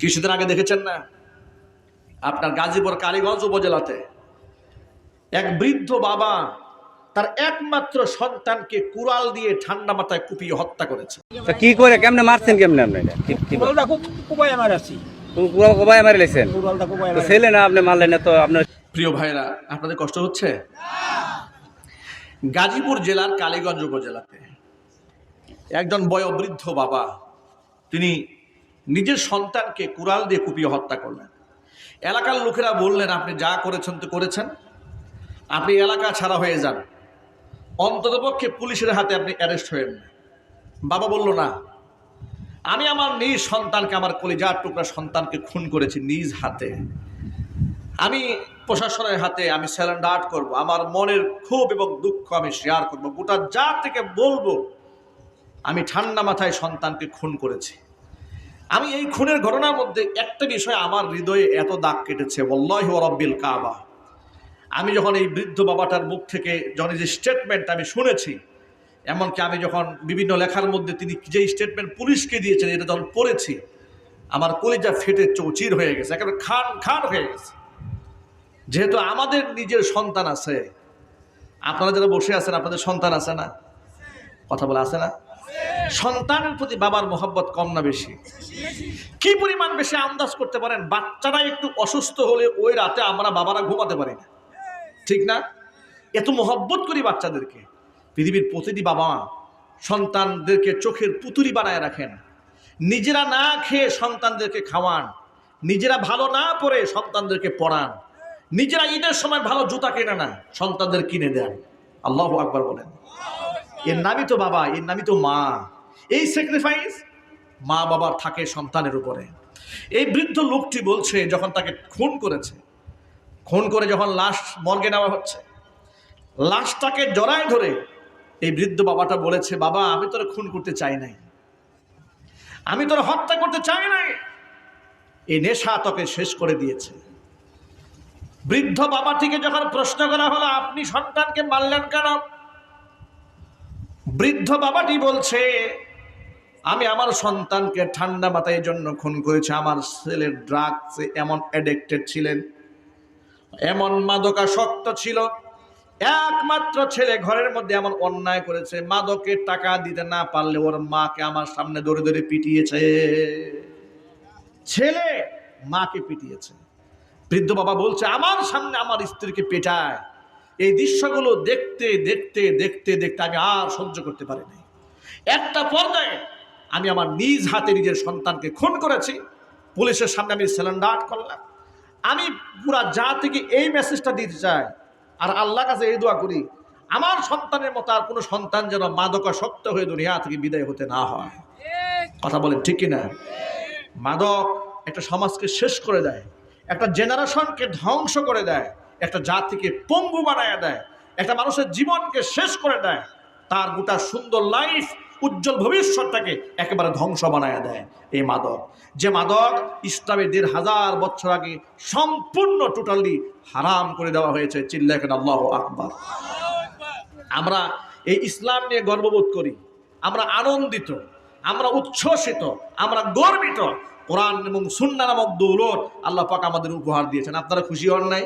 কিছুদিন আগে দেখেছেন না? আপনার গাজীপুর কালীগঞ্জ উপজেলাতে এক বৃদ্ধ বাবা তার একমাত্র সন্তানকে কুড়াল দিয়ে ঠান্ডা মাথায় কুপিয়ে হত্যা করেছে। তা কি করে? কেমনে মারছেন কেমনে আপনি? কুড়ালটা কবাই মারি লেছেন? কুড়ালটা কুপায় তো ছেলে না আপনি মারলেন না তো আপনার প্রিয় ভাইরা আপনাদের কষ্ট হচ্ছে? গাজীপুর জেলার কালীগঞ্জ উপজেলাতে একজন বয়োবৃদ্ধ বাবা তিনি নিজের সন্তানকে কুড়াল দিয়ে কুপিয়ে হত্যা করলেন। এলাকার লোকেরা বললেন, আপনি যা করেছেন তো করেছেন। আপনি এলাকা ছাড়া হয়ে যান। অন্ততপক্ষে পুলিশের হাতে আপনি অ্যারেস্ট হয়েন বাবা বলল, না। আমি আমার নিজ সন্তানকে, আমার কলিজার টুকরা সন্তানকে খুন করেছি নিজ হাতে। আমি প্রশাসনের হাতে আমি স্যালেন্ডার্ট করব। আমার মনের ক্ষোভ এবং দুঃখ আমি শেয়ার করব। গোটা যা থেকে বলব, আমি ঠান্ডা মাথায় সন্তানকে খুন করেছি। আমি এই খুনের ঘটনার মধ্যে একটা বিষয় আমার হৃদয়ে এত দাগ কেটেছে বল্লাহ রব্বিল কাবা। আমি যখন এই বৃদ্ধ বাবাটার মুখ থেকে যখন যে স্টেটমেন্ট আমি শুনেছি, এমনকি আমি যখন বিভিন্ন লেখার মধ্যে তিনি যে স্টেটমেন্ট পুলিশকে দিয়েছেন, এটা যখন পড়েছি, আমার কলিজা ফেটে চৌচির হয়ে গেছে, একেবারে খান খান হয়ে গেছে। যেহেতু আমাদের নিজের সন্তান আছে, আপনারা যারা বসে আছেন, আপনাদের সন্তান আছে না? কথা বলে আছে না? সন্তানের প্রতি বাবার মোহব্বত কম না বেশি? কি পরিমাণ বেশি আন্দাজ করতে পারেন? বাচ্চারা একটু অসুস্থ হলে ওই রাতে আমরা বাবারা ঘুমাতে পারি না। ঠিক না? এত মোহব্বত করি বাচ্চাদেরকে। পৃথিবীর প্রতিটি বাবা সন্তানদেরকে চোখের পুতুরি বানায় রাখেন। নিজেরা না খেয়ে সন্তানদেরকে খাওয়ান। নিজেরা ভালো না পড়ে সন্তানদেরকে পড়ান। নিজেরা ঈদের সময় ভালো জুতা কেনে না, সন্তানদের কিনে দেন। আল্লাহ আকবার বলেন। এর নামই তো বাবা, এর নামই তো মা। এই স্যাক্রিফাইস মা বাবার থাকে সন্তানের উপরে। এই বৃদ্ধ লোকটি বলছে, যখন তাকে খুন করেছে, খুন করে যখন লাশ মর্গে নেওয়া হচ্ছে, লাশটাকে জড়ায় ধরে এই বৃদ্ধ বাবাটা বলেছে, বাবা, আমি তোর খুন করতে চাই নাই। আমি তোর হত্যা করতে চাই নাই। এই নেশা তোকে শেষ করে দিয়েছে। বৃদ্ধ বাবাটিকে যখন প্রশ্ন করা হলো, আপনি সন্তানকে মারলেন কেন? বৃদ্ধ বাবাটি বলছে আমি আমার সন্তানকে ঠান্ডা মাথায় জন্য খুন করেছি। আমার ছেলের ড্রাগসে এমন অ্যাডিক্টেড ছিলেন, এমন মাদকাসক্ত ছিল। একমাত্র ছেলে ঘরের মধ্যে এমন অন্যায় করেছে মাদকের টাকা দিতে না পারলে ওর মাকে আমার সামনে ধরে ধরে পিটিয়েছে। ছেলে মাকে পিটিয়েছে। বৃদ্ধ বাবা বলছে, আমার সামনে আমার স্ত্রীকে পেটায়। এই দৃশ্যগুলো দেখতে দেখতে দেখতে দেখতে আমি আর সহ্য করতে পারিনি। একটা পর্যায়ে আমি আমার নিজ হাতে নিজের সন্তানকে খুন করেছি। পুলিশের সামনে আমি সিলিন্ডার করলাম। আমি পুরা যা থেকে এই মেসেজটা দিতে চাই। আর আল্লাহ কাছে এই দোয়া করি, আমার সন্তানের মতো আর কোনো সন্তান যেন মাদকাসক্ত হয়ে দুনিয়া থেকে বিদায় হতে না হয়। কথা বলেন ঠিক কিনা? মাদক একটা সমাজকে শেষ করে দেয়, একটা জেনারেশনকে ধ্বংস করে দেয়, একটা জাতিকে পঙ্গু বানায় দেয়, একটা মানুষের জীবনকে শেষ করে দেয়, তার গোটা সুন্দর লাইফ উজ্জ্বল ভবিষ্যৎটাকে একেবারে ধ্বংস বানায় দেয় এই মাদক। যে মাদক ইসলামে দেড় হাজার বছর আগে সম্পূর্ণ, টোটালি হারাম করে দেওয়া হয়েছে। চিল্লাকেন আল্লাহ আকবর। আমরা এই ইসলাম নিয়ে গর্ববোধ করি। আমরা আনন্দিত, আমরা উচ্ছ্বসিত, আমরা গর্বিত। কোরআন এবং সুন্না নামক দৌলত আল্লাহ পাক আমাদের উপহার দিয়েছেন। আপনারা খুশি হন নাই?